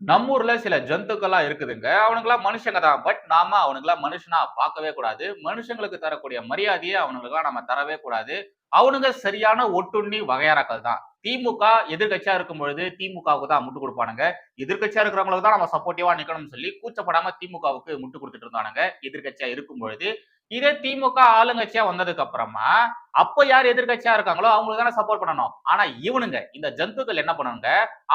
நம்ம ஊர்ல சில ஜந்துக்கள்லாம் இருக்குதுங்க. அவனுங்களாம் மனுஷங்க தான். பட் நாம அவனுங்களாம் மனுஷனா பார்க்கவே கூடாது. மனுஷங்களுக்கு தரக்கூடிய மரியாதையை அவனுங்களுக்கெல்லாம் நம்ம தரவே கூடாது. அவனுங்க சரியான ஒட்டுண்ணி வகையாராக்கள் தான். திமுக எதிர்கட்சியா இருக்கும் பொழுது திமுகவுக்கு தான் முட்டு கொடுப்பானுங்க. எதிர்கட்சியா இருக்கிறவங்களுக்கு தான் நம்ம சப்போர்ட்டிவா நிக்கணும்னு சொல்லி கூச்சப்படாம திமுகவுக்கு முட்டு கொடுத்துட்டு இருந்தானுங்க. எதிர்கட்சியா இருக்கும் பொழுது இதே திமுக ஆளுங்கட்சியா வந்ததுக்கு அப்புறமா அப்ப யார் எதிர்கட்சியா இருக்காங்களோ அவங்களுக்கு தானே சப்போர்ட் பண்ணணும். ஆனா இவனுங்க இந்த ஜந்துக்கள் என்ன பண்ணுவாங்க?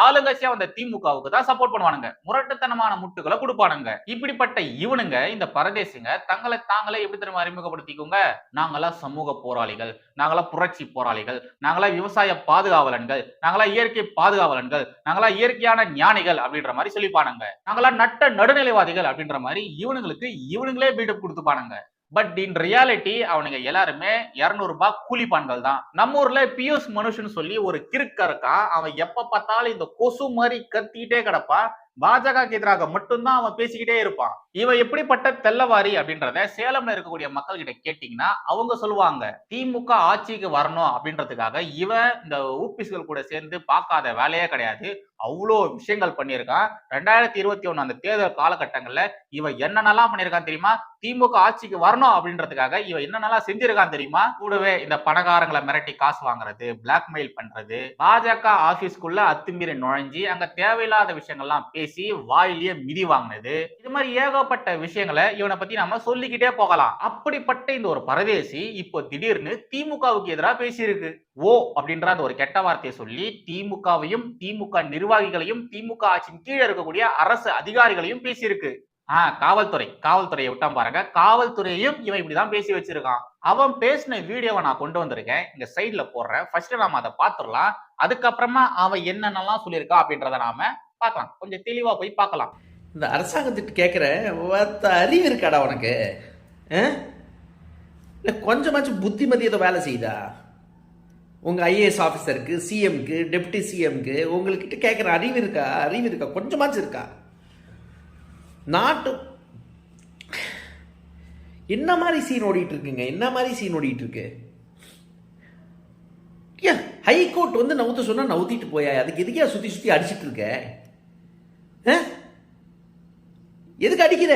ஆளுங்கட்சியா வந்த திமுகவுக்கு தான் சப்போர்ட் பண்ணுவானுங்க. முரட்டுத்தனமான முட்டுகளை கொடுப்பானுங்க. இப்படிப்பட்ட இவனுங்க இந்த பரதேசிங்க தங்களை தாங்களே எப்படி தெரியுமா அறிமுகப்படுத்திக்கோங்க? நாங்களாம் சமூக போராளிகள் நாங்களாம் புரட்சி போராளிகள் நாங்களாம் விவசாய பாதுகாவலன்கள் நாங்களாம் இயற்கை பாதுகாவலன்கள் நாங்களாம் இயற்கையான ஞானிகள் அப்படின்ற மாதிரி சொல்லிப்பானுங்க. நாங்களாம் நட்ட நடுநிலைவாதிகள் அப்படின்ற மாதிரி இவனுங்களுக்கு இவனுங்களே பீட்டப் கொடுத்துப்பானுங்க. பட் இன் ரியாலிட்டி அவனுங்க எல்லாருமே இரநூறுபா கூலிப்பான்கள் தான். நம்ம ஊர்ல பியூஷ் மனுஷன் சொல்லி ஒரு கிறுக்க இருக்கான். அவன் எப்ப பார்த்தாலும் இந்த கொசு மாதிரி கத்திக்கிட்டே கிடப்பா பாஜகக்கு எதிராக மட்டும்தான் அவன் பேசிக்கிட்டே இருப்பான். இவன் எப்படிப்பட்ட தெல்லவாரி அப்படின்றத சேலம்ல இருக்கக்கூடிய மக்கள் கிட்ட கேட்டீங்கன்னா அவங்க சொல்லுவாங்க திமுக ஆட்சிக்கு வரணும் அப்படின்றதுக்காக இவன் இந்த ஊபிஸ்கள் கூட சேர்ந்து பார்க்காத வேலையே கிடையாது. அவ்வளோ விஷயங்கள் பண்ணியிருக்கான். ரெண்டாயிரத்தி இருபத்தி ஒண்ணு அந்த தேர்தல் காலகட்டங்களில் இவன் என்னென்னலாம் பண்ணியிருக்கான் தெரியுமா? திமுக ஆட்சிக்கு வரணும் அப்படின்றதுக்காக இவன் என்னென்னலாம் செஞ்சிருக்கான் தெரியுமா? கூடவே இந்த பணக்காரங்களை மிரட்டி காசு வாங்குறது பிளாக்மெயில் பண்றது பாஜக ஆஃபீஸ்க்குள்ள அத்துமீறி நுழைஞ்சி அங்க தேவையில்லாத விஷயங்கள்லாம் பேசி பேசி வாயிலேயே மிதி வாங்கினது. இது மாதிரி ஏகப்பட்ட விஷயங்களை இவனை பத்தி நம்ம சொல்லிக்கிட்டே போகலாம். அப்படிப்பட்ட இந்த ஒரு பரதேசி இப்போ திடீர்னு திமுகவுக்கு எதிராக பேசியிருக்கு. ஓ அப்படின்ற அந்த ஒரு கெட்ட வார்த்தையை சொல்லி திமுகவையும் திமுக நிர்வாகிகளையும் திமுக ஆட்சியின் கீழே இருக்கக்கூடிய அரசு அதிகாரிகளையும் பேசியிருக்கு. ஆஹ் காவல்துறை காவல்துறையை விட்டான் பாருங்க. காவல்துறையையும் இவன் இப்படிதான் பேசி வச்சிருக்கான். அவன் பேசின வீடியோவை நான் கொண்டு வந்திருக்கேன். இங்க சைட்ல போடுறேன். ஃபர்ஸ்ட் நாம அதை பார்த்துடலாம். அதுக்கப்புறமா அவன் என்னென்னலாம் சொல்லியிருக்கா அப்படின்றத நாம பார்க்கலாம். கொஞ்சம் தெளிவாக போய் பார்க்கலாம். இந்த அரசாங்கத்திட்ட கேட்குற அறிவு இருக்காடா உனக்கு? இல்லை கொஞ்சமாச்சும் புத்திமதி ஏதோ வேலை செய்யுதா? உங்கள் ஐஏஎஸ் ஆஃபீஸருக்கு சிஎம்க்கு டெப்டி சிஎம்க்கு உங்கள்கிட்ட கேட்குற அறிவு இருக்கா? அறிவு இருக்கா? கொஞ்சமாச்சும் இருக்கா? நாட்டு என்ன மாதிரி சீன் ஓடிட்டு இருக்குங்க? என்ன மாதிரி சீன் ஓடிட்டு இருக்கு? ஏன் ஹைகோர்ட் வந்து நவுத்த சொன்னா நவுத்திட்டு போயா? அதுக்கு எதுக்கே சுத்தி சுத்தி அடிச்சிட்டு இருக்க? எதுக்கு அடிக்கிற?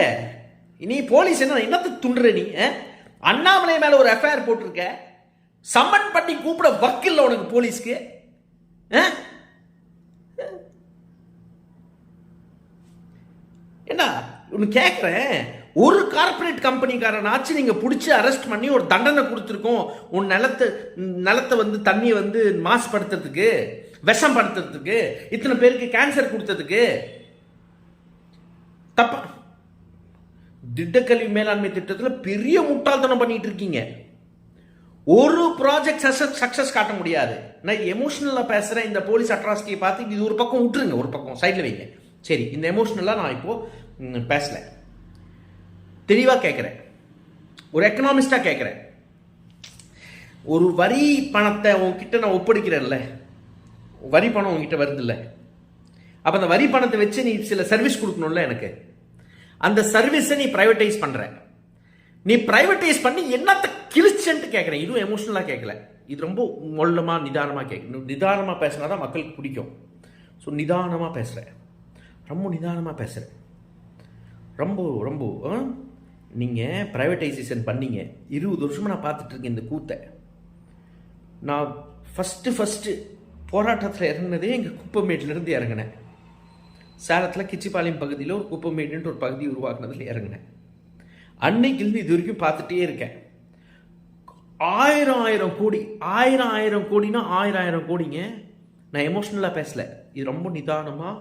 நீ போலீஸ் என்ன என்னத்தை துண்டுற நீ அண்ணாமலை மேல ஒரு எஃப்ஐஆர் போட்டிருக்க. சம்மன் பண்ணி கூப்பிட வக்கில்ல உனக்கு போலீஸ்க்கு. ஆ? என்ன ஒன்று கேட்குறேன் ஒரு கார்ப்பரேட் கம்பெனிக்காரனாச்சு நீங்கள் பிடிச்சி அரெஸ்ட் பண்ணி ஒரு தண்டனை கொடுத்துருக்கோம். உன் நிலத்தை நிலத்தை வந்து தண்ணியை வந்து மாசுபடுத்துறதுக்கு விஷம் படுத்துறதுக்கு இத்தனை பேருக்கு கேன்சர் கொடுத்ததுக்கு. தப்பா? திட்டக்கல்வி மேலாண்மை திட்டத்தில் பெரிய முட்டாள்தனம் பண்ணிட்டு இருக்கீங்க. ஒரு ப்ராஜெக்ட் சக்சஸ் சக்சஸ் காட்ட முடியாது. நான் எமோஷனலாக பேசுகிறேன் இந்த போலீஸ் அட்ராசிட்டியை பார்த்து இது ஒரு பக்கம் விட்டுருங்க. ஒரு பக்கம் சைடில் வைங்க. சரி இந்த எமோஷனலாக நான் இப்போ பேசல. தெளிவாக கேட்குறேன் ஒரு எக்கனாமிஸ்டாக கேட்குறேன் ஒரு வரி பணத்தை உங்ககிட்ட நான் ஒப்படைக்கிறேன்ல. வரி பணம் உன்கிட்ட வருதுல்ல. அப்போ அந்த வரி பணத்தை வச்சு நீ சில சர்வீஸ் கொடுக்கணும்ல எனக்கு. அந்த சர்வீஸை நீ ப்ரைவேட்டைஸ் பண்ற. நீ ப்ரைவேட்டைஸ் பண்ணி என்னத்தை கிழிச்சன்ட்டு கேட்குறேன் இதுவும் எமோஷனலாக கேட்கல இது ரொம்ப மொல்லமாக நிதானமாக கேட்கணும் நிதானமாக பேசினா தான் மக்களுக்கு பிடிக்கும். ஸோ நிதானமாக பேசுகிறேன் ரொம்ப நிதானமாக பேசுகிறேன் ரொம்ப ரொம்ப நீங்கள் ப்ரைவேட்டைசேஷன் பண்ணீங்க. இருபது வருஷமாக நான் பார்த்துட்ருக்கேன் இந்த கூத்தை. நான் ஃபஸ்ட்டு ஃபஸ்ட்டு போராட்டத்தில் இறங்கினதே எங்கள் குப்பமேட்டிலேருந்து இறங்கினேன். சேலத்தில் கிச்சிப்பாளையம் பகுதியில் ஒரு குப்பமேடுன்ற ஒரு பகுதி உருவாக்குனதில் இறங்கினேன். அன்னைக்கிலிருந்து இது வரைக்கும் பார்த்துட்டே இருக்கேன். ஆயிரம் ஆயிரம் கோடி ஆயிரம் ஆயிரம் கோடினா ஆயிரம் ஆயிரம் கோடிங்க. நான் எமோஷ்னலாக பேசல. இது ரொம்ப நிதானமாக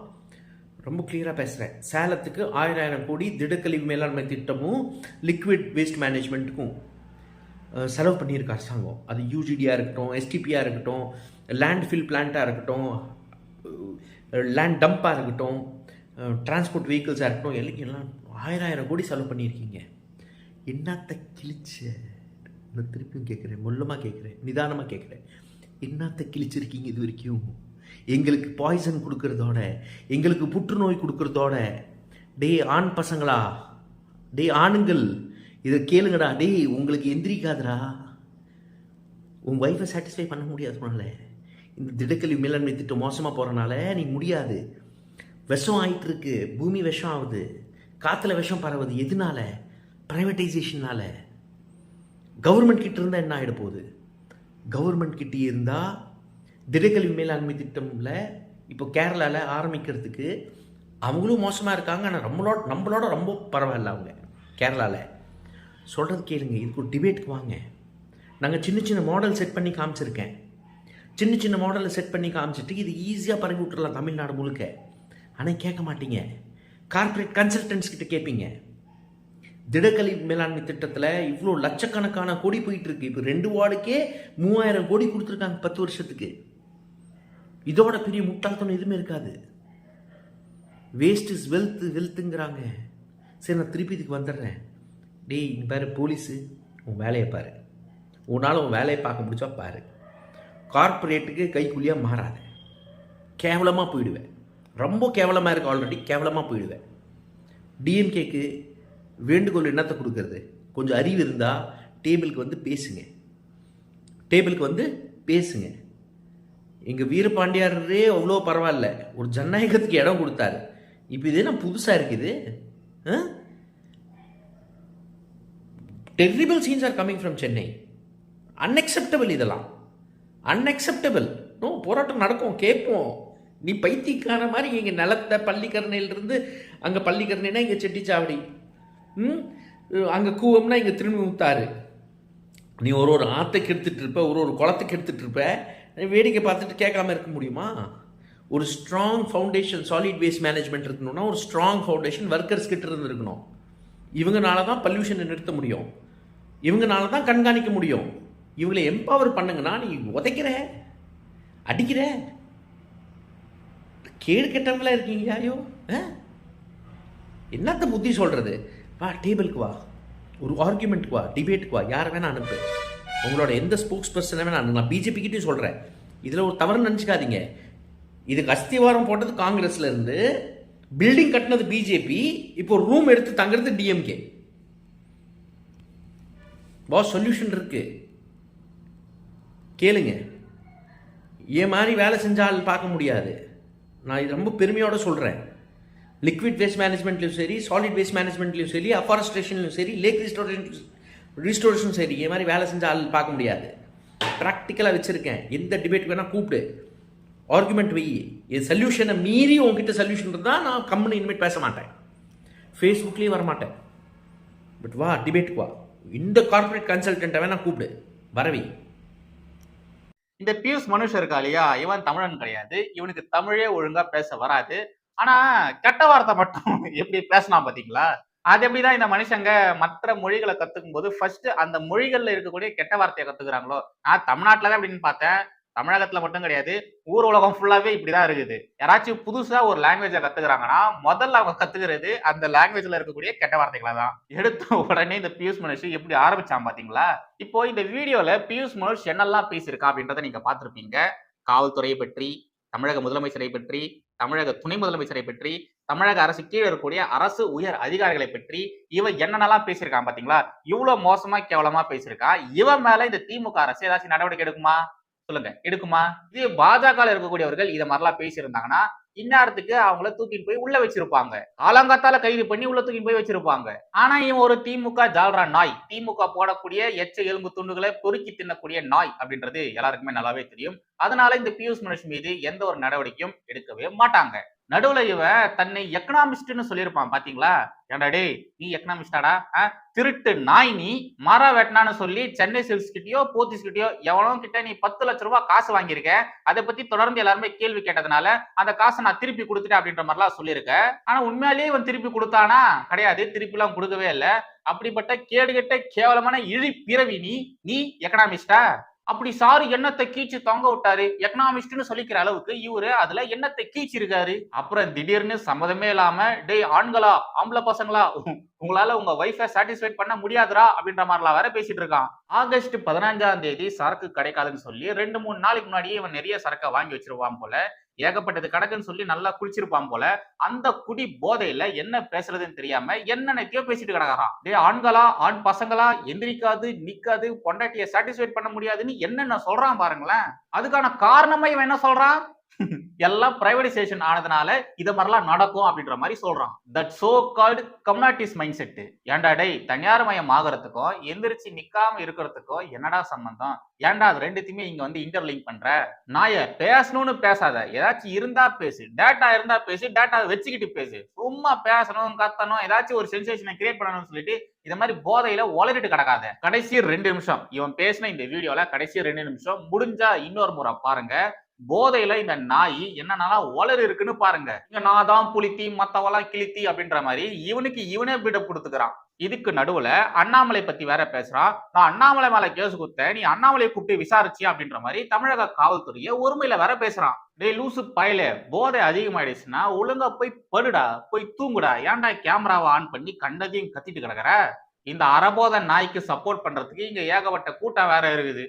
ரொம்ப கிளியராக பேசுகிறேன் சேலத்துக்கு ஆயிரம் ஆயிரம் கோடி திடக்கழிவு மேலாண்மை திட்டமும் லிக்விட் வேஸ்ட் மேனேஜ்மெண்ட்டுக்கும் செலவு பண்ணியிருக்க அரசாங்கம். அது யூஜிடியாக இருக்கட்டும் எஸ்டிபியாக இருக்கட்டும் லேண்ட் ஃபில் பிளான்ட்டாக இருக்கட்டும் லேண்ட் டம்ப்பாக இருக்கட்டும் டிரான்ஸ்போர்ட் வெஹிக்கிள்ஸாக இருக்கட்டும் எல்லாம் எல்லாம் ஆயிரம் ஆயிரம் கோடி செலவு பண்ணியிருக்கீங்க. என்னத்த கிழிச்ச? நான் திருப்பியும் கேட்குறேன் மொல்லமாக கேட்குறேன் நிதானமாக கேட்குறேன். என்னத்த கிழிச்சிருக்கீங்க இது வரைக்கும்? எங்களுக்கு பாய்சன் கொடுக்கறதோட எங்களுக்கு புற்றுநோய் கொடுக்கறதோட டேய் ஆண் பசங்களா? டேய் ஆணுங்கள் இதை கேளுங்கடா. டேய் உங்களுக்கு எந்திரிக்காதடா. உன் ஒய்ஃபை சாட்டிஸ்ஃபை பண்ண முடியாது உன்னால இந்த திடக்கல்வி மேலாண்மை திட்டம் மோசமாக போகிறனால நீ முடியாது. விஷம் ஆகிட்டு இருக்கு பூமி விஷம் ஆகுது. காற்றுல விஷம் பரவுது. எதனால? ப்ரைவேட்டைசேஷனால கவர்மெண்ட் கிட்ட இருந்தால் என்ன ஆகிட போகுது? கவர்மெண்ட் கிட்ட இருந்தால் திடக்கல்வி மேலாண்மை திட்டமில் இப்போ கேரளாவில் ஆரம்பிக்கிறதுக்கு அவங்களும் மோசமாக இருக்காங்க. ஆனால் நம்மளோட நம்மளோட ரொம்ப பரவாயில்ல அவங்க கேரளாவில் சொல்கிறது கேளுங்க. இதுக்கு ஒரு டிபேட்டுக்கு வாங்க. நாங்கள் சின்ன சின்ன மாடல் செட் பண்ணி காமிச்சிருக்கேன். சின்ன சின்ன மாடலை செட் பண்ணி காமிச்சிட்டு இது ஈஸியாக பரவி விட்டுறலாம் தமிழ்நாடு முழுக்க. ஆனால் கேட்க மாட்டீங்க. கார்ப்பரேட் கன்சல்டன்ஸ் கிட்ட கேட்பீங்க திடக்கல்வி மேலாண்மை திட்டத்தில் இவ்வளோ லட்சக்கணக்கான கோடி போயிட்டு இருக்கு இப்போ ரெண்டு வார்டுக்கே மூவாயிரம் கோடி கொடுத்துருக்காங்க பத்து வருஷத்துக்கு. இதோட பெரிய முட்டாள்தனம் எதுவுமே இருக்காது. வேஸ்ட் இஸ் வெல்த் வெல்த்துங்கிறாங்க சரி நான் திருப்பி இதுக்கு வந்துடுறேன். டேய் இங்க பாரு போலீஸு உன் வேலையை பாரு. உன்னால் உன் வேலையை பார்க்க முடிச்சா பாரு. கார்ப்பரேட்டுக்கு கைக்குள்ளியாக மாறாத. கேவலமாக போயிடுவேன் ரொம்ப கேவலமாக இருக்கு ஆல்ரெடி கேவலமாக போயிடுவேன் டிஎம்கேக்கு வேண்டுகோள் என்னத்தை கொடுக்கறது? கொஞ்சம் அறிவு இருந்தால் டேபிளுக்கு வந்து பேசுங்க. டேபிளுக்கு வந்து பேசுங்க. எங்கள் வீரபாண்டியாரே அவ்வளோ பரவாயில்ல. ஒரு ஜனநாயகத்துக்கு இடம் கொடுத்தாரு. இப்போ இது என்ன புதுசாக இருக்குது? Terrible scenes are coming from Chennai unacceptable இதெல்லாம். அன்அக்செப்டபிள் நோ போராட்டம் நடக்கும் கேட்போம். நீ பைத்தியக்கான மாதிரி இங்கே நிலத்தை பள்ளிக்கரணையிலிருந்து அங்கே பள்ளிக்கரணைனா இங்கே செட்டிச்சாவடி. ம்? அங்கே கூவம்னா இங்கே திரும்பி முத்தாரு நீ ஒரு ஒரு ஆற்றைக்கு எடுத்துகிட்டு இருப்ப ஒரு ஒரு குளத்துக்கு எடுத்துகிட்டு இருப்ப நீ வேடிக்கை பார்த்துட்டு கேட்காம இருக்க முடியுமா? ஒரு strong foundation solid waste management இருக்கணும்னா ஒரு ஸ்ட்ராங் ஃபவுண்டேஷன் ஒர்க்கர்ஸ் கிட்ட இருந்து இருக்கணும். இவங்கனால தான் பல்யூஷனை நிறுத்த முடியும். இவங்கனால தான் கண்காணிக்க முடியும். இவங்களை எம்பவர் பண்ணுங்கன்னா நீ உதைக்கிற? அடிக்கிற? கேடு கெட்டவங்களா இருக்கீங்க ஐயோ ஆ? என்னத்த புத்தி சொல்றது? வா டேபிளுக்கு வா. ஒரு ஆர்குமெண்ட்டுக்கு வா டிபேட்டுக்கு வா. யாரை வேணா அனுப்பு. உங்களோட எந்த ஸ்போக்ஸ் பர்சனை வேணா அனுப்பு. நான் பிஜேபி கிட்டயும் சொல்கிறேன் இதில் ஒரு தவறு நினச்சிக்காதீங்க. இதுக்கு அஸ்திவாரம் போட்டது காங்கிரஸ்ல இருந்து பில்டிங் கட்டினது பிஜேபி இப்போ ரூம் எடுத்து தங்குறது டிஎம்கே பாஸ் சொல்யூஷன் இருக்குது கேளுங்க. ஏன் மாதிரி வேலை செஞ்சால் பார்க்க முடியாது. நான் இது ரொம்ப பெருமையோட சொல்கிறேன் லிக்விட் வேஸ்ட் மேனேஜ்மெண்ட்லையும் சரி சாலிட் வேஸ்ட் மேனேஜ்மெண்ட்லையும் சரி அஃபாரஸ்ட்ரேஷன்லையும் சரி லேக் ரிஸ்டோரேஷன் ரிஸ்டோரேஷன் சரி ஏன் மாதிரி வேலை செஞ்சால் ஆள் பார்க்க முடியாது. ப்ராக்டிக்கலாக வச்சுருக்கேன். எந்த டிபேட் வேணால் கூப்பிடு. ஆர்குமெண்ட் வை. என் சொல்யூஷனை மீறி உங்ககிட்ட சொல்யூஷன் இருந்தால் நான் கம்முன்னு இனிமேட் பேச மாட்டேன். ஃபேஸ்புக்லேயும் வர மாட்டேன் பட் வா டிபேட்டுக்கு வா. இந்த கார்ப்பரேட் கன்சல்டண்ட்டை வேணால் கூப்பிடு. வரவி. இந்த பியூஷ் மனுஷ் இருக்கா இல்லையா? இவன் தமிழன் கிடையாது. இவனுக்கு தமிழே ஒழுங்கா பேச வராது. ஆனா கெட்ட வார்த்தை மட்டும் எப்படி பேசினா பாத்தீங்களா? அது எப்படிதான் இந்த மனுஷங்க மற்ற மொழிகளை கத்துக்கும் போது ஃபர்ஸ்ட் அந்த மொழிகள்ல இருக்கக்கூடிய கெட்ட வார்த்தையை கத்துக்கிறாங்களோ? நான் தமிழ்நாட்டுல தான் அப்படின்னு பார்த்தேன். தமிழகத்துல மட்டும் கிடையாது ஊர் உலகம் ஃபுல்லாவே இப்படிதான் இருக்குது. யாராச்சும் புதுசா ஒரு லாங்குவேஜை கத்துக்கிறாங்கன்னா முதல்ல அவங்க கத்துக்கிறது அந்த லாங்குவேஜ்ல இருக்கக்கூடிய கெட்ட வார்த்தைகளை தான். எடுத்த உடனே இந்த பியூஷ் மனுஷ் எப்படி ஆரம்பிச்சான் பாத்தீங்களா? இப்போ இந்த வீடியோல பியூஷ் மனுஷ் என்னெல்லாம் பேசியிருக்கா அப்படின்றத நீங்க பார்த்துருப்பீங்க. காவல்துறையை பற்றி தமிழக முதலமைச்சரை பற்றி தமிழக துணை முதலமைச்சரை பற்றி தமிழக அரசு கீழே இருக்கக்கூடிய அரசு உயர் அதிகாரிகளை பற்றி இவன் என்னென்னலாம் பேசியிருக்கான் பாத்தீங்களா? இவ்வளவு மோசமா கேவலமா பேசியிருக்கான் இவன் மேல இந்த திமுக அரசு ஏதாச்சும் நடவடிக்கை எடுக்குமா? சொல்லுங்க. எடுக்குமா? இது பாஜக இருக்கக்கூடியவர்கள் இதை மாதிரிலாம் பேசியிருந்தாங்கன்னா இந்நேரத்துக்கு அவங்கள தூக்கிட்டு போய் உள்ள வச்சிருப்பாங்க. ஆலங்காத்தால கைது பண்ணி உள்ள தூக்கிட்டு போய் வச்சிருப்பாங்க. ஆனா இவன் ஒரு திமுக ஜால்ரா நாய். திமுக போடக்கூடிய எச்ச எலும்பு துண்டுகளை பொறுக்கி தின்னக்கூடிய நாய் அப்படின்றது எல்லாருக்குமே நல்லாவே தெரியும். அதனால இந்த பியூஷ் மனுஷ் மீது எந்த ஒரு நடவடிக்கையும் எடுக்கவே மாட்டாங்க. நடுவுல இவன் தன்னை எக்கனாமிஸ்ட்னு சொல்லியிருப்பான் பாத்தீங்களா? ஏன்டா டேய் நீ எக்கனாமிஸ்டாடா திருட்டு நாய் நீ மரம் வெட்டினான்னு சொல்லி சென்னை சில்க்ஸ் கிட்டயோ போத்தீஸ் கிட்டயோ எவனோ கிட்ட நீ பத்து லட்ச ரூபாய் காசு வாங்கியிருக்க. அதை பத்தி தொடர்ந்து எல்லாருமே கேள்வி கேட்டதுனால அந்த காசை நான் திருப்பி கொடுத்துட்டேன் அப்படின்ற மாதிரிலாம் சொல்லியிருக்கேன் ஆனா உண்மையாலேயே இவன் திருப்பி கொடுத்தானா? கிடையாது திருப்பி எல்லாம் கொடுக்கவே இல்லை. அப்படிப்பட்ட கேடுகெட்ட கேவலமான இழி பிறவி நீ நீ எக்கனாமிஸ்டா அப்படி சாரு எண்ணத்தை கீச்சு தொங்க விட்டாரு? எக்கனாமிஸ்ட்னு சொல்லிக்கிற அளவுக்கு இவரு அதுல எண்ணத்தை கீச்சிருக்காரு? அப்புறம் திடீர்னு சம்மதமே இல்லாம டேய் ஆண்களா ஆம்பளை பசங்களா உங்களால உங்க ஒய்ஃபை சாட்டிஸ்ஃபைட் பண்ண முடியாதுரா அப்படின்ற மாதிரிலாம் வேற பேசிட்டு இருக்கான். ஆகஸ்ட் பதினஞ்சாம் தேதி சரக்கு கிடைக்காதுன்னு சொல்லி ரெண்டு மூணு நாளைக்கு முன்னாடியே இவன் நிறைய சரக்கை வாங்கி வச்சிருவான் போல. ஏகப்பட்டது கிடக்குன்னு சொல்லி நல்லா குளிச்சிருப்பான் போல அந்த குடி போதையில என்ன பேசுறதுன்னு தெரியாம என்னென்னத்தையோ பேசிட்டு கிடக்கிறான். டே ஆண்களா ஆண் பசங்களா எந்திரிக்காது நிக்காது பொண்டாட்டிய சாட்டிஸ்ஃபைட் பண்ண முடியாதுன்னு என்னென்ன சொல்றான் பாருங்களேன். அதுக்கான காரணமா இவன் என்ன சொல்றான்? எல்லாம் பிரைவேடைசேஷன் ஆனதுனால இத மாதிரிலாம் நடக்கும் அப்படின்ற மாதிரி சொல்றான். That so called communities mind set ஏண்டா டே தனியார் மயம் ஆகிறதுக்கும் எந்திரிச்சு நிக்காம இருக்கிறதுக்கும் என்னடா சம்பந்தம்? ஏன்டா அது ரெண்டுத்தையுமே இங்க வந்து இன்டர்லிங்க் பண்ற? நாய பேசணும்னு பேசாத. ஏதாச்சும் இருந்தா பேசு. டேட்டா இருந்தா பேசு. டேட்டா வச்சுக்கிட்டு பேசு. சும்மா பேசணும் கத்தணும் ஏதாச்சும் ஒரு சென்சேஷனை கிரியேட் பண்ணணும்னு சொல்லிட்டு இந்த மாதிரி போதையில உளறிட்டு கிடக்காத. கடைசி ரெண்டு நிமிஷம். இவன் பேசின இந்த வீடியோல கடைசி ரெண்டு நிமிஷம். முடிஞ்சா இன்னொரு முறை பாருங்க. போதையில இந்த நாய் என்னென்னலாம் ஒளர் இருக்குன்னு பாருங்க. இங்க நான் தான் புளித்தி மத்தவெல்லாம் கிழித்தி அப்படின்ற மாதிரி இவனுக்கு இவனே பில்டப் கொடுத்துக்கிறான். இதுக்கு நடுவுல அண்ணாமலை பத்தி வேற பேசுறான். நான் அண்ணாமலை மேல கேஸ் குத்த நீ அண்ணாமலையை கூப்பிட்டு விசாரிச்சியா அப்படின்ற மாதிரி தமிழக காவல்துறையை ஒருமையில வேற பேசுறான். டேய் லூசு பயல போதை அதிகமாயிடுச்சுன்னா ஒழுங்கா போய் படுடா போய் தூங்குடா. ஏன்டா கேமராவை ஆன் பண்ணி கண்டதையும் கத்திட்டு கிடக்குற? இந்த அறபோத நாய்க்கு சப்போர்ட் பண்றதுக்கு இங்க ஏகப்பட்ட கூட்டம் வேற இருக்குது.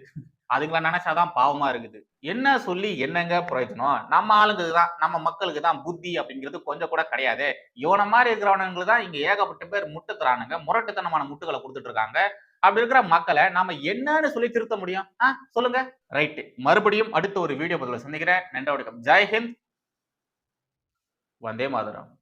அதுங்களை நினைச்சாதான் பாவமா இருக்குது. என்ன சொல்லி என்னங்க பிரயோஜனம்? நம்ம ஆளுங்களுக்கு தான் நம்ம மக்களுக்கு தான் புத்தி அப்படிங்கிறது கொஞ்சம் கூட கிடையாது. இவன மாதிரி இருக்கிறவனுங்களுக்கு தான் இங்க ஏகப்பட்ட பேர் முட்டுத்துறானுங்க முரட்டுத்தனமான முட்டுகளை கொடுத்துட்டு இருக்காங்க அப்படி இருக்கிற மக்களை நாம என்னன்னு சொல்லி திருத்த முடியும்? ஆ சொல்லுங்க. ரைட்டு. மறுபடியும் அடுத்த ஒரு வீடியோ பதில சந்திக்கிறேன். நன்றி வணக்கம். ஜெய் ஹிந்த். வந்தே மாதரம்.